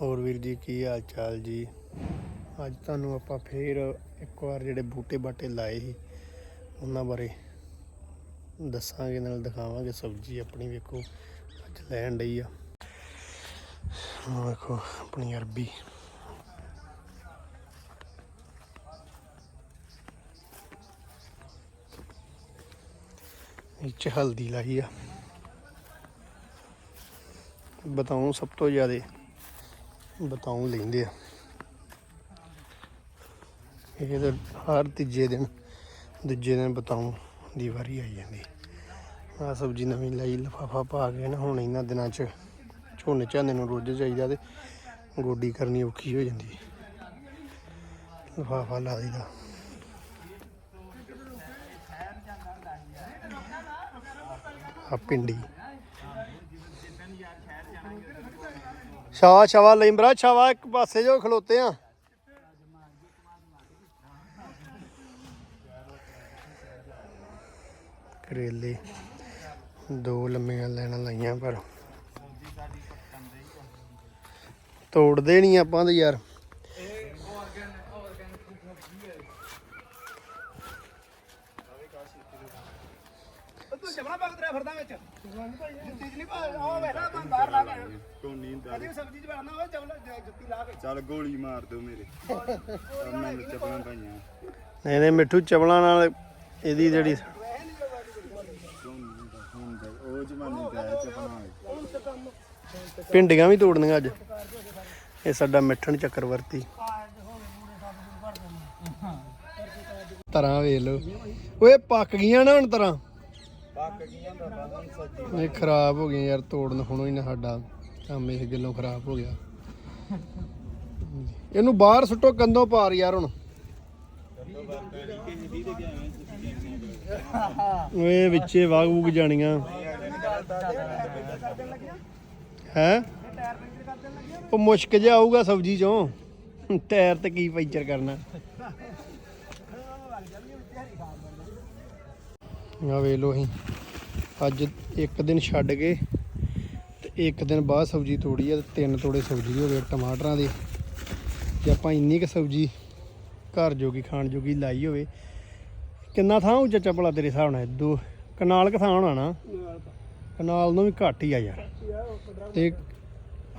ਹੋਰ ਵੀਰ ਜੀ, ਕੀ ਹਾਲ ਚਾਲ ਜੀ? ਅੱਜ ਤੁਹਾਨੂੰ ਆਪਾਂ ਫੇਰ ਇੱਕ ਵਾਰ ਜਿਹੜੇ ਬੂਟੇ ਬਾਟੇ ਲਾਏ ਸੀ, ਉਹਨਾਂ ਬਾਰੇ ਦੱਸਾਂਗੇ, ਨਾਲ ਦਿਖਾਵਾਂਗੇ ਸਬਜ਼ੀ ਆਪਣੀ, ਵੇਖੋ ਅੱਜ ਲੈਣ ਡਈ ਆ। ਵੇਖੋ, ਆਪਣੀ ਅਰਬੀ। ਇਹ ਹਲਦੀ ਲਾਈ ਆ। ਬਤਾਉਂ ਸਭ ਤੋਂ ਜ਼ਿਆਦਾ ਬਤਾਉਂ ਲੈਂਦੇ ਆ। ਇਹ ਤਾਂ ਹਰ ਤੀਜੇ ਦਿਨ, ਦੂਜੇ ਦਿਨ ਬਤਾਉਂ ਦੀ ਵਾਰੀ ਆਈ ਜਾਂਦੀ। ਆ ਸਬਜ਼ੀ ਨਵੀਂ ਲਈ, ਲਫਾਫਾ ਪਾ ਕੇ ਨਾ, ਹੁਣ ਇਹਨਾਂ ਦਿਨਾਂ 'ਚ ਝੋਨੇ ਝਾਨੇ ਨੂੰ ਰੋਜ਼ ਚਾਹੀਦਾ ਤੇ ਗੋਡੀ ਕਰਨੀ ਔਖੀ ਹੋ ਜਾਂਦੀ। ਲਫਾਫਾ ਲਾ ਦਈਦਾ। ਆ ਪਿੰਡੀ ਸ਼ਾਵਾ ਸ਼ਾਵਾ ਲੈਂਬਰਾ ਸ਼ਾਵਾ ਇੱਕ ਪਾਸੇ ਜੋ ਖਲੋਤੇ ਆ। ਕਰੇਲੇ, ਦੋ ਲੰਮੀਆਂ ਲੈਣਾ ਲਾਈਆਂ ਪਰ। ਤੋੜਦੇ ਨਹੀਂ ਆਪਾਂ ਤਾਂ ਯਾਰ ਤੂੰ ਜਮਣਾ ਪੱਕ ਤੇਰਾ ਫਿਰਦਾ ਵਿੱਚ ਜੁੱਤੀ ਚ ਨਹੀਂ ਪਾ ਉਹ ਵੇਖਣਾ ਤੂੰ ਬਾਹਰ ਲਾ ਕੇ ਕੋਨੀ ਕਦੀ ਸਬਜ਼ੀ ਚ ਬਣਨਾ ਹੋਵੇ ਚਵਲ ਜੁੱਤੀ ਲਾ ਕੇ ਚੱਲ ਗੋਲੀ ਮਾਰ ਦਿਓ ਮੇਰੇ। ਔਰ ਮੈਨੂੰ ਚੱਪਲਾਂ ਪਾਈਆਂ। ਨਹੀਂ ਨਹੀਂ ਮਿੱਠੂ ਚਵਲਾਂ ਨਾਲ ਇਹਦੀ ਜਿਹੜੀ ਉਹ ਜਮਾਨੇ ਦਾ ਚੱਪਲਾਂ ਭਿੰਡੀਆਂ ਵੀ ਤੋੜਨੀਆਂ ਅੱਜ। ਇਹ ਸਾਡਾ ਮਿੱਠਣ ਚੱਕਰਵਰਤੀ। ਤਰਾਂ ਵੇਖ ਲਓ। ਓਏ ਪੱਕ ਗਈਆਂ ਨਾ ਹੁਣ ਤਰਾਂ ਪੱਕ ਖਰਾਬ ਹੋ ਗਈ ਯਾਰ, ਤੋੜਨ ਹੁਣੋਂ ਹੀ ਨਾ ਸਾਡਾ। ਕੰਮ ਇਸ ਗੱਲੋਂ ਖਰਾਬ ਹੋ ਗਿਆ। ਇਹਨੂੰ ਬਾਹਰ ਸੁੱਟੋ ਕੰਦੋਂ ਪਾਰ ਯਾਰ ਹੁਣ। ਓਏ, ਵਿੱਚੇ ਵਾਗ ਵੂਗ ਜਾਣੀਆਂ। ਹੈ? ਉਹ ਮੁਸ਼ਕ ਜਿਹਾ ਆਊਗਾ ਸਬਜ਼ੀ ਚੋਂ। ਟਾਇਰ ਤੇ ਕੀ ਪੈਂਚਰ ਕਰਨਾ। ਆ ਵੇ ਲੋ ਅਸੀਂ। ਅੱਜ ਇੱਕ ਦਿਨ ਛੱਡ ਕੇ ਤੇ ਇੱਕ ਦਿਨ ਬਾਅਦ ਸਬਜ਼ੀ ਤੋੜੀ ਆ ਤੇ ਤਿੰਨ ਤੋੜੇ ਸਬਜ਼ੀ ਹੋ ਗਏ ਟਮਾਟਰਾਂ ਦੇ। ਤੇ ਆਪਾਂ ਇੰਨੀ ਕੁ ਸਬਜ਼ੀ ਘਰ ਜੋਗੀ ਖਾਣ ਜੋਗੀ ਲਾਈ ਹੋਵੇ ਕਿੰਨਾ ਥਾਂ ਹੋਊ ਚਾਚਾ ਭਲਾ ਤੇਰੇ ਹਿਸਾਬ ਨਾਲ? ਦੋ ਕਨਾਲ ਕੁ ਥਾਂ ਹੋਣਾ ਨਾ? ਕਨਾਲ ਨੂੰ ਵੀ ਘੱਟ ਹੀ ਆ ਯਾਰ। ਤੇ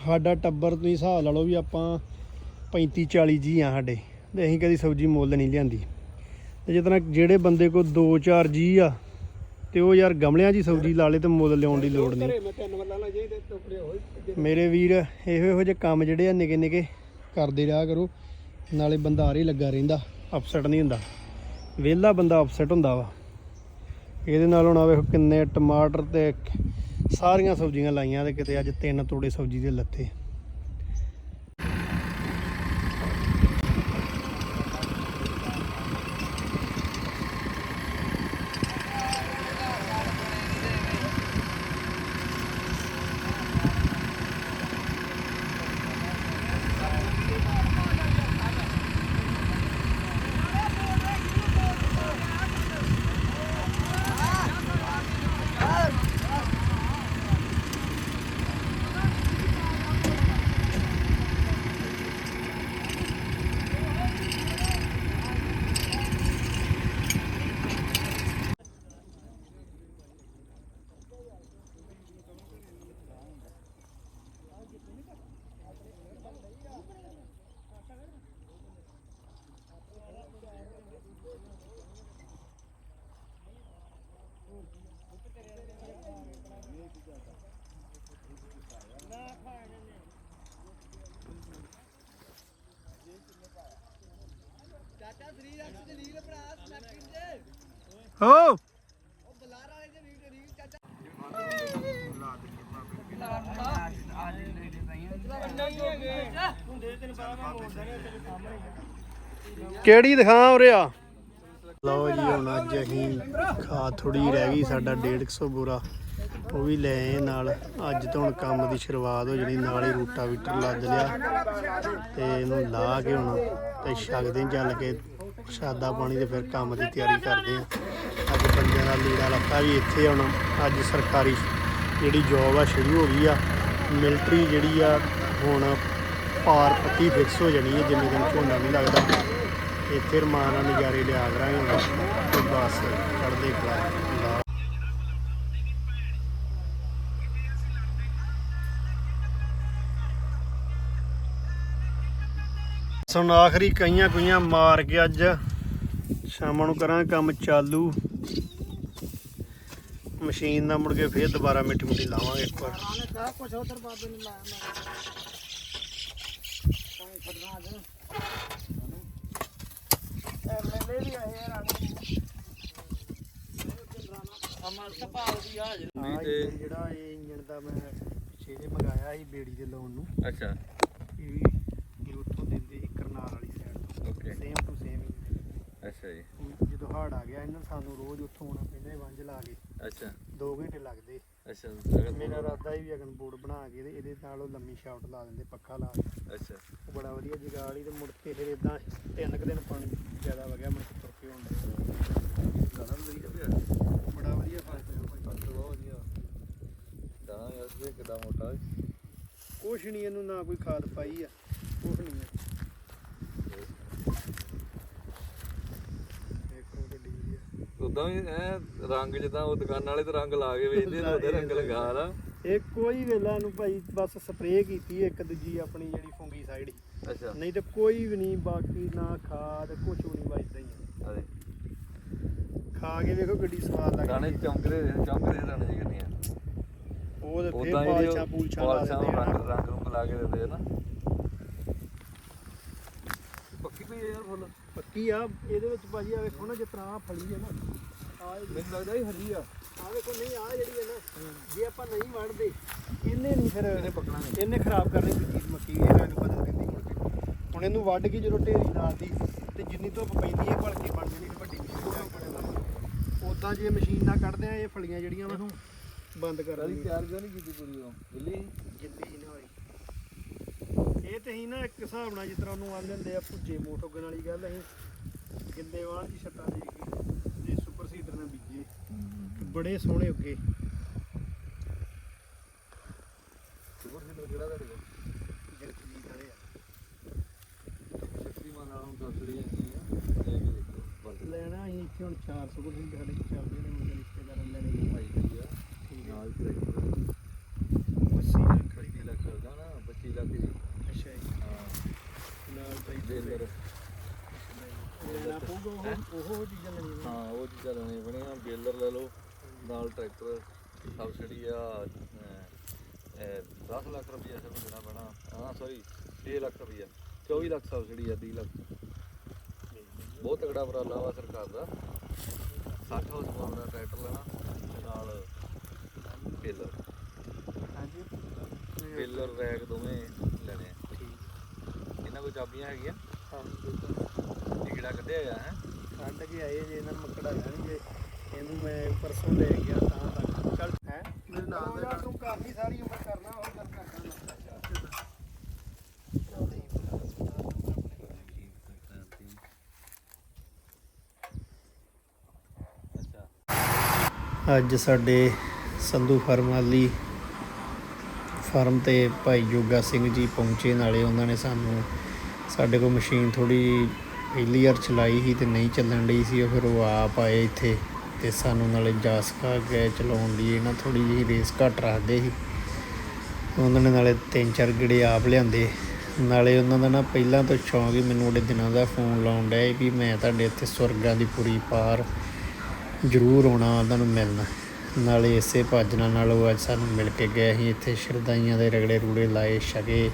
ਸਾਡਾ ਟੱਬਰ ਤੁਸੀਂ ਹਿਸਾਬ ਲਾ ਲਓ ਵੀ ਆਪਾਂ 35 40 ਜੀ ਆ ਸਾਡੇ ਤੇ ਅਸੀਂ ਕਦੀ ਸਬਜ਼ੀ ਮੁੱਲ ਨਹੀਂ ਲਿਆਂਦੀ। ਤੇ ਜਿਤਨਾ ਜਿਹੜੇ ਬੰਦੇ ਕੋਲ 2 4 ਜੀ ਆ ਤੇ ਉਹ ਯਾਰ ਗਮਲਿਆਂ 'ਚ ਹੀ ਸਬਜ਼ੀ ਲਾ ਲੇ ਤੇ ਮੁੱਲ ਲਿਆਉਣ ਦੀ ਲੋੜ ਨਹੀਂ। ਮੇਰੇ ਵੀਰ ਇਹੋ ਇਹੋ ਜਿਹੇ ਕੰਮ ਜਿਹੜੇ ਆ ਨਿੱਕੇ ਨਿੱਕੇ ਕਰਦੇ ਰਿਹਾ ਕਰੋ ਨਾਲੇ ਬੰਦਾ ਆਰੇ ਲੱਗਾ ਰਹਿੰਦਾ ਅਪਸੈਟ ਨਹੀਂ ਹੁੰਦਾ। ਵਿਹਲਾ ਬੰਦਾ ਅਪਸੈਟ ਹੁੰਦਾ ਵਾ। ਇਹਦੇ ਨਾਲ ਹੁਣ ਆਵੇ ਕਿੰਨੇ ਟਮਾਟਰ ਤੇ ਸਾਰੀਆਂ ਸਬਜ਼ੀਆਂ ਲਾਈਆਂ ਤੇ ਕਿਤੇ ਅੱਜ ਤਿੰਨ ਤੋੜੇ ਸਬਜ਼ੀ ਦੇ ਲੱਤੇ ਹੋ। ਉਹ ਬਲਾਰ ਵਾਲੇ ਕਿਹੜੀ ਦਿਖਾਵਾਂ ਉਰੇ ਆ? ਲਓ ਜੀ, ਹੁਣ ਅੱਜ ਅਸੀਂ ਖਾ ਥੋੜੀ ਰਹਿ ਗਈ, ਸਾਡਾ 150 ਬੁਰਾ। ਉਹ ਵੀ ਲੈ ਆਏ ਨਾਲ। ਅੱਜ ਤੋਂ ਹੁਣ ਕੰਮ ਦੀ ਸ਼ੁਰੂਆਤ ਹੋ ਜਣੀ, ਨਾਲ ਹੀ ਰੂਟਾ ਵੀਟਰ ਲੱਗ ਲਿਆ ਤੇ ਇਹਨੂੰ ਲਾ ਕੇ ਹੁਣ ਤੇ ਛਕਦੇ ਚੱਲ ਕੇ ਪ੍ਰਸ਼ਾਦਾ ਪਾਣੀ ਤੇ ਫਿਰ ਕੰਮ ਦੀ ਤਿਆਰੀ ਕਰਦੇ ਆ। ਅੱਜ ਬੰਦਿਆਂ ਦਾ ਲੀੜਾ ਲੱਤਾ ਵੀ ਇੱਥੇ ਹੁਣ ਅੱਜ ਸਰਕਾਰੀ ਜਿਹੜੀ ਜੋਬ ਆ, ਸ਼ੁਰੂ ਹੋ ਗਈ ਆ। ਮਿਲਟਰੀ ਜਿਹੜੀ ਆ, ਹੁਣ ਪਾਰ ਪੱਕੀ ਫਿਕਸ ਹੋ ਜਾਣੀ ਹੈ ਜਿੰਨੇ ਦਿਨ ਝੋਨਾ ਨਹੀਂ ਲੱਗਦਾ। ਇੱਥੇ ਰਮਾਨ ਨਾਲ ਨਜ਼ਾਰੇ ਲਿਆ ਕਰਾਂਗੇ ਹੁਣ। ਤੇ ਬਸ ਚੜਦੇ ਕਲਾ ਸੁਣ ਆਖਰੀ ਕਈਆਂ ਕੁਈਆਂ ਮਾਰ ਕੇ ਅੱਜ ਸ਼ਾਮਾਂ ਨੂੰ ਕਰਾਂਗੇ ਕੰਮ ਚਾਲੂ। ਮਸ਼ੀਨ ਨਾਲ ਮੁੜ ਕੇ ਫੇਰ ਦੁਬਾਰਾ ਮਿੱਟੀ ਮੁੱਟੀ ਲਾਵਾਂਗੇ ਇੱਕ ਵਾਰ। ਹਾਂ ਇਹ ਜਿਹੜਾ ਇਹ ਇੰਜਣ ਦਾ ਮੈਂ ਪਿੱਛੇ ਜੇ ਮੰਗਾਇਆ ਸੀ ਬੇੜੀ ਦੇ ਲਾਉਣ ਨੂੰ। ਅੱਛਾ ਇਹ ਵੀ ਇਹ ਉੱਥੋਂ ਦਿੰਦੇ ਸੀ ਕਰਨਾਲ ਵਾਲੀ ਸਾਈਡ ਤੋਂ ਓਕੇ ਸੇਮ ਟੂ ਸੇਮ ਅੱਛਾ ਜੀ ਜਦੋਂ ਹੜ ਆ ਗਿਆ ਇਹਨਾਂ ਸਾਨੂੰ ਰੋਜ਼ ਉੱਥੋਂ ਆਉਣਾ ਪੈਂਦਾ ਸੀ ਵੰਜ ਲਾ ਕੇ। ਅੱਛਾ। 2 ਘੰਟੇ ਲੱਗਦੇ। ਅੱਛਾ ਮੇਰਾ ਇਰਾਦਾ ਹੀ ਵੀ ਅਗਨ ਬੋਰਡ ਬਣਾ ਕੇ ਤੇ ਇਹਦੇ ਨਾਲ ਉਹ ਲੰਮੀ ਸ਼ਾਫਟ ਲਾ ਦਿੰਦੇ ਪੱਖਾ ਲਾ ਕੇ ਅੱਛਾ। ਉਹ ਬੜਾ ਵਧੀਆ ਜਗਾੜੀ ਤੇ ਮੁੜ ਕੇ ਫਿਰ ਇਦਾਂ ਤਿੰਨ ਕੁ ਦਿਨ ਪਾਣੀ ਜ਼ਿਆਦਾ ਵਗਿਆ ਮੁੜ ਕੇ ਤੁਰ ਕੇ ਹੁੰਦਾ ਦਾਣਾ ਵਧੀਆ ਪਿਆ। ਬੜਾ ਵਧੀਆ ਫ਼ਰਕ ਪਿਆ ਬਹੁਤ ਵਧੀਆ। ਦਾਣਾ ਯਾਰ ਦੇ ਕਿਦਾਂ ਮੋਟਾ। ਕੁਛ ਨਹੀਂ ਇਹਨੂੰ ਨਾ ਕੋਈ ਖਾਦ ਪਾਈ ਆ। ਕੁਛ ਨਹੀਂ ਹੈ ਦੇਖੋ ਗੱਡੀ ਉਦਾਂ ਵੀ ਐ ਰੰਗ ਜਿੱਦਾਂ ਉਹ ਦੁਕਾਨ ਵਾਲੇ ਤੇ ਰੰਗ ਲਾ ਕੇ ਵੇਚਦੇ ਨੇ ਉਹਦੇ ਰੰਗ ਲਗਾ ਲਾ। ਇਹ ਕੋਈ ਵੇਲਾ ਨੂੰ ਭਾਈ ਬਸ ਸਪਰੇਅ ਕੀਤੀ ਇੱਕ ਦੂਜੀ ਆਪਣੀ ਜਿਹੜੀ ਫੁੰਗੀ ਸਾਈਡ ਅੱਛਾ। ਨਹੀਂ ਤੇ ਕੋਈ ਵੀ ਨਹੀਂ ਬਾਕੀ ਨਾ ਖਾਦ ਕੁਛ ਵੀ ਨਹੀਂ ਵੱਜਦਾ ਹੀ। ਅਰੇ। ਖਾ ਕੇ ਵੇਖੋ ਗੱਡੀ ਸਵਾਦ ਲੱਗਦੀ ਚਮਕਦੇ ਚਮਕਦੇ ਦਾਣੇ ਜੀ ਕਰਨੀਆਂ ਉਹ ਤੇ ਫੇਰ ਪਾਲਛਾਂ ਪੂਲਛਾਂ ਲਾ ਦਿੰਦੇ ਆ ਨਾ। ਰੰਗ ਰੰਗ ਰੰਗ ਲਾ ਕੇ ਦਿੰਦੇ ਆ ਨਾ। ਪੱਕੀ ਪਈ ਯਾਰ ਫੁੱਲ? ਪੱਕੀ ਆ ਇਹਦੇ ਵਿੱਚ ਭਾਜੀ ਆ ਵੇਖੋ ਨਾ ਜਿਸ ਤਰ੍ਹਾਂ ਫਲੀ ਹੈ ਨਾ। ਮੈਨੂੰ ਲੱਗਦਾ ਇਹ ਹਰੀ ਆ। ਆ ਵੇਖੋ ਨਹੀਂ ਆ ਜਿਹੜੀ ਹੈ ਨਾ ਜੇ ਆਪਾਂ ਨਹੀਂ ਵੜਦੇ ਇਹਨੇ ਨਹੀਂ ਫਿਰ ਇਹਨੇ ਪਕੜਨਾ ਨਹੀਂ ਇਹਨੇ ਖਰਾਬ ਕਰਨੀ ਦੂਜੀ ਮੱਕੀ ਇਹ ਇਹਨੂੰ ਬਦਲ ਦਿੰਦੀ ਮੁੜ ਕੇ ਹੁਣ ਇਹਨੂੰ ਵੱਢ ਕੇ ਜਦੋਂ ਢੇਰੀ ਲਾਤੀ ਤੇ ਜਿੰਨੀ ਧੁੱਪ ਪੈਂਦੀ ਹੈ ਭਲਕੇ ਬਣ ਜਾਣੀ ਤੇ ਵੱਡੀ ਮਸ਼ੀਨ ਉਦਾਂ ਜੇ ਮਸ਼ੀਨ ਨਾਲ ਕੱਢਦੇ ਆ ਇਹ ਫਲੀਆਂ ਜਿਹੜੀਆਂ ਵਾ ਬੰਦ ਕਰ ਦਿੰਦੀਆਂ। ਤਿਆਰ ਕਿਉਂ ਨਹੀਂ ਕੀਤੀ ਪੂਰੀ ਉਹ? ਦਿੱਲੀ? ਜਿੱਦੀ ਹੀ ਨਾ ਹੋਈ। ਇਹ ਤੇ ਹੀ ਨਾ ਇੱਕ ਹਿਸਾਬ ਨਾਲ ਜਿਸ ਤਰ੍ਹਾਂ ਉਹਨੂੰ ਆਂਦੇ ਹੁੰਦੇ ਆ ਭੁੱਜੇ ਮੋਟ ਉੱਗਣ ਵਾਲੀ ਗੱਲ ਅਸੀਂ ਗਿੱਲੇ ਵਾਣ ਦੀ ਛੱਤਾਂ ਦੇ ਸੀਡਰ ਨਾਲ ਬੀਜੇ। ਬੜੇ ਸੋਹਣੇ ਉੱਗੇ। ਸੀਡਰ ਕਿਹੜਾ ਤੁਹਾਡੇ ਕੋਲ? ਜਗਤਜੀਤ ਵਾਲੇ ਆ। ਸ਼ਕਤੀਮਾਨ ਨਾਲ ਹੁਣ ਕੇ ਦੇਖੋ ਬੰਦ। ਲੈਣਾ ਅਸੀਂ ਇੱਥੇ ਹੁਣ 400 ਸੁਪਰ ਸੀਡਰ ਸਾਡੇ ਕੋਲ ਚੱਲਦੇ ਨੇ ਮੁੰਡੇ ਰਿਸ਼ਤੇਦਾਰਾਂ ਨੇ ਲੈਣੇ। ਭਾਈ ਕਰੀ ਆ ਠੀਕ ਹੈ ਨਾਲ ਟਰੈਕਟਰ 80 ਲੱਖ 25 ਲੱਖ ਦਾ ਨਾ 25 ਲੱਖ ਦੀ। ਅੱਛਾ ਜੀ। ਹਾਂ। ਨਾਲ ਬੇਲਰ ਲੈਣਾ ਪਊਗਾ ਉਹ ਉਹ ਚੀਜ਼ਾਂ ਲੈਣੀਆਂ ਹਾਂ ਉਹ ਚੀਜ਼ਾਂ ਲੈਣੀਆਂ ਬਣੀਆਂ ਬੇਲਰ ਲੈ ਲਓ ਨਾਲ ਟਰੈਕਟਰ ਸਬਸਿਡੀ ਆ 10 ਲੱਖ ਰੁਪਈਆ ਸਭ ਦੇਣਾ ਪੈਣਾ ਹਾਂ ਸੌਰੀ 6 ਲੱਖ ਰੁਪਈਆ 24 ਲੱਖ ਸਬਸਿਡੀ ਆ 30 ਲੱਖ ਬਹੁਤ ਤਗੜਾ ਉਪਰਾਲਾ ਵਾ ਸਰਕਾਰ ਦਾ 60 ਹਾਊਸ ਪਾਵਰ ਦਾ ਟਰੈਕਟਰ ਲੈਣਾ ਨਾਲ ਬੇਲਰ ਹਾਂਜੀ ਬੇਲਰ ਰੈਕ ਦੋਵੇਂ ਲੈਣੇ ਆ ਇਹਨਾਂ ਕੋਲ ਚਾਬੀਆਂ ਹੈਗੀਆਂ ਹਾਂ ਕਿਹੜਾ ਕੱਢਿਆ ਆ ਹੈ? ਕੱਢ ਕੇ ਆਏ ਜੇ ਇਹਨਾਂ ਨੂੰ ਕਢਾਇਆ ਨਹੀਂ ਜੇ ਇਹਨੂੰ ਮੈਂ ਪਰਸੋਂ ਲੈ ਗਿਆ ਤਾਂ ਤੱਕ ਚੱਲ ਹੈ? ਮੇਰੇ ਨਾਲ ਦਾ ਤੂੰ ਕਾਫੀ ਸਾਰੀ ਉਮਰ ਕਰਨਾ ਉਹ ਗੱਲ ਕਰਨਾ। ਅੱਜ ਸਾਡੇ ਸੰਧੂ ਫਾਰਮ ਵਾਲੀ ਫਾਰਮ ਤੇ ਭਾਈ ਜੋਗਾ ਸਿੰਘ ਜੀ ਪਹੁੰਚੇ ਨਾਲੇ ਉਹਨਾਂ ਨੇ ਸਾਨੂੰ ਸਾਡੇ ਕੋਲ ਮਸ਼ੀਨ ਥੋੜੀ ਪਹਿਲੀ ਵਾਰ ਚਲਾਈ ਸੀ ਤੇ ਨਹੀਂ ਚੱਲਣ ਲਈ ਸੀ, ਉਹ ਫਿਰ ਉਹ ਆਪ ਆਏ ਇੱਥੇ ਤੇ ਸਾਨੂੰ ਨਾਲੇ ਜਾ ਸਿਖਾ ਗਏ ਚਲਾਉਣ ਦੀ ਇਹਨਾਂ ਥੋੜੀ ਜਿਹੀ ਰੇਸ ਘੱਟ ਰੱਖਦੇ ਸੀ। ਉਹਨਾਂ ਨੇ ਨਾਲੇ ਤਿੰਨ ਚਾਰ ਗੇੜੇ ਆਪ ਲਿਆਂਦੇ। ਨਾਲੇ ਉਹਨਾਂ ਦਾ ਨਾ ਪਹਿਲਾਂ ਤੋਂ ਸ਼ੌਂਕ ਹੀ ਮੈਨੂੰ ਉਹਦੇ ਦਿਨਾਂ ਦਾ ਫੋਨ ਲਾਉਣ ਡਿਆ ਵੀ ਮੈਂ ਤੁਹਾਡੇ ਇੱਥੇ ਸਵਰਗਾਂ ਦੀ ਪੂਰੀ ਪਾਰ ਜ਼ਰੂਰ ਆਉਣਾ ਉਹਨਾਂ ਨੂੰ ਮਿਲਣਾ। ਨਾਲੇ ਇਸੇ ਭਾਜਨਾ ਨਾਲ ਉਹ ਅੱਜ ਸਾਨੂੰ ਮਿਲ ਕੇ ਗਏ ਸੀ, ਇੱਥੇ ਸ਼ਰਦਾਈਆਂ ਦੇ ਰਗੜੇ ਰੂੜੇ ਲਾਏ, ਛਕੇ।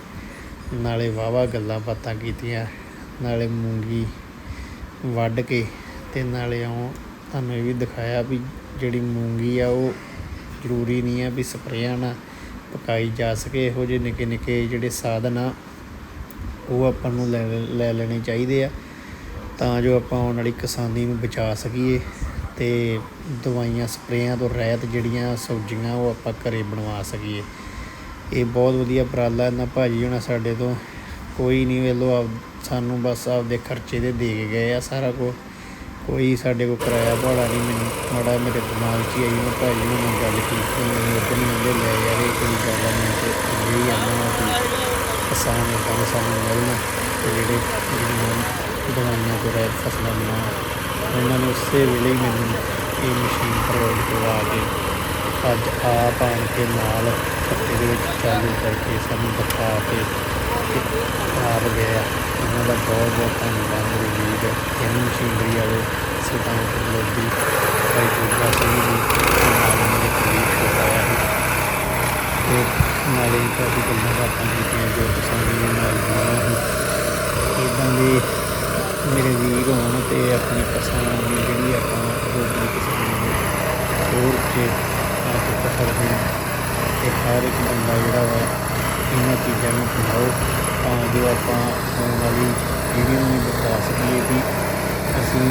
ਨਾਲੇ ਵਾਵਾ ਗੱਲਾਂ ਬਾਤਾਂ ਕੀਤੀਆਂ। ਨਾਲੇ ਮੂੰਗੀ ਵੱਢ ਕੇ ਤੇ ਨਾਲੇ ਉਹ ਤੁਹਾਨੂੰ ਇਹ ਵੀ ਦਿਖਾਇਆ ਵੀ ਜਿਹੜੀ ਮੂੰਗੀ ਆ ਉਹ ਜ਼ਰੂਰੀ ਨਹੀਂ ਆ ਵੀ ਸਪਰੇਆਂ ਨਾਲ ਪਕਾਈ ਜਾ ਸਕੇ। ਇਹੋ ਜਿਹੇ ਨਿੱਕੇ ਨਿੱਕੇ ਜਿਹੜੇ ਸਾਧਨ ਆ, ਉਹ ਆਪਾਂ ਨੂੰ ਲੈ ਲੈ ਲੈਣੇ ਚਾਹੀਦੇ ਆ। ਤਾਂ ਜੋ ਆਪਾਂ ਆਉਣ ਵਾਲੀ ਕਿਸਾਨੀ ਨੂੰ ਬਚਾ ਸਕੀਏ ਤੇ ਦਵਾਈਆਂ, ਸਪਰੇਆਂ ਤੋਂ ਰਹਿਤ ਜਿਹੜੀਆਂ ਸਬਜ਼ੀਆਂ ਉਹ ਆਪਾਂ ਘਰੇ ਬਣਵਾ ਸਕੀਏ। ਇਹ ਬਹੁਤ ਵਧੀਆ ਉਪਰਾਲਾ ਇਹਨਾਂ ਭਾਜੀ ਹੋਣਾ ਸਾਡੇ ਤੋਂ। ਕੋਈ ਨਹੀਂ ਵੇਲੋ ਆਪ ਸਾਨੂੰ ਬਸ ਆਪਦੇ ਖਰਚੇ ਦੇ ਦੇ ਕੇ ਗਏ ਆ, ਸਾਰਾ ਕੁਝ ਕੋਈ ਸਾਡੇ ਕੋਲ ਕਿਰਾਇਆ ਭਾੜਾ ਨਹੀਂ ਮੈਨੂੰ, ਮਾੜਾ ਮੇਰੇ ਦਿਮਾਗ 'ਚ ਹੀ ਆਈ, ਮੈਂ ਭਾਜੀ ਨੂੰ ਮੈਂ ਗੱਲ ਕੀਤੀ ਮੈਨੂੰ ਉਦੋਂ ਨਹੀਂ ਆਉਂਦੇ ਲੈ ਯਾਰ, ਇਹ ਕੋਈ ਗੱਲ ਨਹੀਂ ਤੇ ਇਹ ਆਨਾ ਵਾ ਵੀ ਕਿਸਾਨ ਸਾਨੂੰ ਮਿਲਣ, ਤੇ ਜਿਹੜੇ ਜਿਹੜੀਆਂ ਦਵਾਈਆਂ ਤੋਂ ਰਹਿਤ ਫਸਲਾਂ ਬਣਾਉਣ ਉਹਨਾਂ ਨੂੰ ਉਸੇ ਵੇਲੇ ਹੀ ਮੈਨੂੰ ਇਹ ਮਸ਼ੀਨ ਪ੍ਰੋਵਾਈਡ ਕਰਵਾ ਕੇ ਅੱਜ ਆਪ ਆਣ ਕੇ ਨਾਲ ਖੱਤੇ ਦੇ ਵਿੱਚ ਚਾਲੂ ਕਰਕੇ ਸਾਨੂੰ ਦਿਖਾ ਕੇ ਤੇ ਆਪ ਗਿਆ ਉਹਨਾਂ ਦਾ ਬਹੁਤ ਬਹੁਤ ਧੰਨਵਾਦ ਮੇਰੇ ਵੀਰ, ਇਹਨਾਂ ਮਸ਼ੀਨਰੀ ਵਾਲੇ ਸਿਧਾਂਤ ਲੋਧੀ, ਭਾਈ ਜੋਗਾ ਸਿੰਘ ਜੀ ਤੇ ਨਾਲ ਮੇਰੇ ਕਲੀਗ ਛੋਟਾ ਆ ਤੇ ਨਾਲੇ ਕਾਫੀ ਗੱਲਾਂ ਬਾਤਾਂ ਕੀਤੀਆਂ ਜੋ ਕਿਸਾਨੀ ਨਾਲ ਜੁੜੀਆਂ ਸੀ। ਇਦਾਂ ਦੇ ਮੇਰੇ ਵੀਰ ਹੋਣ ਤੇ ਆਪਣੀ ਕਿਸਾਨ ਦੀ ਜਿਹੜੀ ਆਪਾਂ ਰੋਟੀ ਕਿਸਾਨੀ ਨੂੰ ਹੋਰ ਕੇ ਆ ਕੇ ਸਕਦੇ ਹਾਂ ਤੇ ਹਰ ਇੱਕ ਬੰਦਾ ਜਿਹੜਾ ਵਾ ਇਹਨਾਂ ਚੀਜ਼ਾਂ ਨੂੰ ਅਪਣਾਓ ਤਾਂ ਜੋ ਆਪਾਂ ਆਉਣ ਵਾਲੀ ਪੀੜ੍ਹੀ ਨੂੰ ਵੀ ਸਕੀਏ ਵੀ ਅਸੀਂ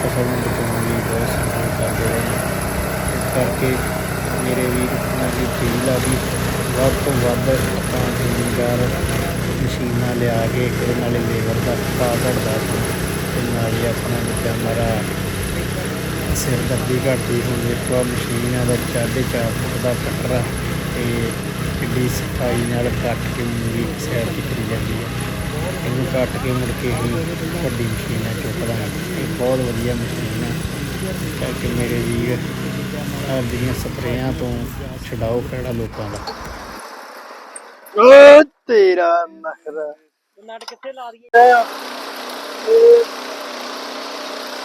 ਫਸਲ ਨੂੰ ਬਚਾਉਣ ਲਈ ਬਹੁਤ ਸੰਘਰਸ਼ ਕਰਦੇ ਰਹੇ ਹਾਂ। ਇਸ ਕਰਕੇ ਮੇਰੇ ਵੀ ਨਾਲ ਫੀਲ ਆ ਵੀ ਵੱਧ ਤੋਂ ਵੱਧ ਆਪਾਂ ਜ਼ਿਮੀਂਦਾਰ ਮਸ਼ੀਨਾਂ ਲਿਆ ਕੇ ਇਹਦੇ ਨਾਲੇ ਲੇਬਰ ਦਾ ਭਾਅ ਘਟਦਾ ਸੀ ਤੇ ਨਾਲੇ ਆਪਣਾ ਜਿੱਦਾਂ ਮਾਰਾ ਸਿਰ ਦਰਦੀ ਘਟਦੀ ਹੁਣ ਦੇਖੋ ਮਸ਼ੀਨਾਂ ਦਾ ਚਾਢੇ ਚਾਰ ਫੁੱਟ ਦਾ ਪੱਟਰਾ ਤੇ ਕਿੱਡੀ ਸਫ਼ਾਈ ਨਾਲ ਕੱਟ ਕੇ ਮੂਲੀ ਸਾਈਡ ਤੇ ਕਰੀ ਜਾਂਦੀ ਹੈ। ਇਹਨੂੰ ਕੱਟ ਕੇ ਮੁੜ ਕੇ ਹੀ ਵੱਡੀ ਮਸ਼ੀਨਾਂ ਚੁੱਕਦਾ ਇਹ ਬਹੁਤ ਵਧੀਆ ਮਸ਼ੀਨ ਹੈ। ਕਰਕੇ ਮੇਰੇ ਵੀਰ ਆਪਦੀਆਂ ਸਪਰੇਆਂ ਤੋਂ ਛਡਾਓ ਖੜਾ ਲੋਕਾਂ ਦਾ। ਓ ਤੇਰਾ ਨਖਰਾ। ਨਟ ਕਿੱਥੇ ਲਾ ਦਈਏ?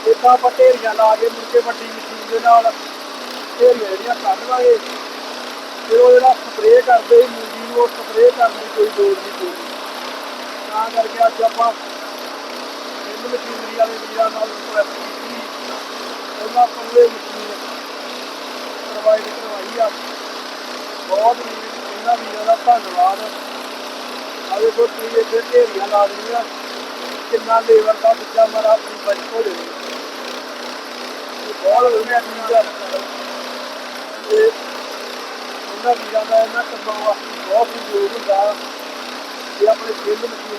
ਇਹ ਆਪਾਂ ਢੇਰੀਆਂ ਲਾ ਕੇ ਮੁੜ ਕੇ ਵੱਡੀ ਮਸ਼ੀਨ ਦੇ ਨਾਲ ਢੇਰੀਆਂ ਜਿਹੜੀਆਂ ਕੱਢ ਲਾਂਗੇ। ਫਿਰ ਉਹ ਜਿਹੜਾ ਸਪਰੇਅ ਕਰਦੇ ਸੀ ਮੂੰਗੀ ਨੂੰ, ਉਹ ਸਪਰੇਅ ਕਰਨ ਦੀ ਕੋਈ ਲੋੜ ਨਹੀਂ ਪਈ ਤਾਂ ਕਰਕੇ ਅੱਜ ਆਪਾਂ ਇਹਨਾਂ ਮਸ਼ੀਨਰੀ ਵਾਲੇ ਵੀਰਾਂ ਨਾਲ ਰਿਕੁਐਸਟ ਕੀਤੀ। ਉਹਨਾਂ ਕੋਲੇ ਮਸ਼ੀਨ ਪ੍ਰੋਵਾਈਡ ਕਰਵਾਈ ਆ। ਬਹੁਤ ਹੀ ਇਹਨਾਂ ਵੀਰਾਂ ਦਾ ਧੰਨਵਾਦ। ਆ ਦੇਖੋ ਤੁਸੀਂ ਇੱਥੇ ਢੇਰੀਆਂ ਲਾ ਦਿੱਤੀਆਂ ਕਿੰਨਾ ਲੇਬਰ ਦਾ ਬੱਚਾ ਮਾਰਾ ਆਪਣੀ ਬਚਤ ਹੋ ਜਾਣੀ ਬਹੁਤ ਵਧੀਆ ਚੀਜ਼ ਆ। ਤੇ ਉਹਨਾਂ ਵੀਰਾਂ ਦਾ ਇਹਨਾਂ ਕੰਮਾਂ ਵਾਸਤੇ ਬਹੁਤ ਹੀ ਜ਼ਰੂਰੀ ਹੁੰਦਾ ਕਿ ਆਪਣੇ ਖੇਡ ਮਸ਼ੀਨ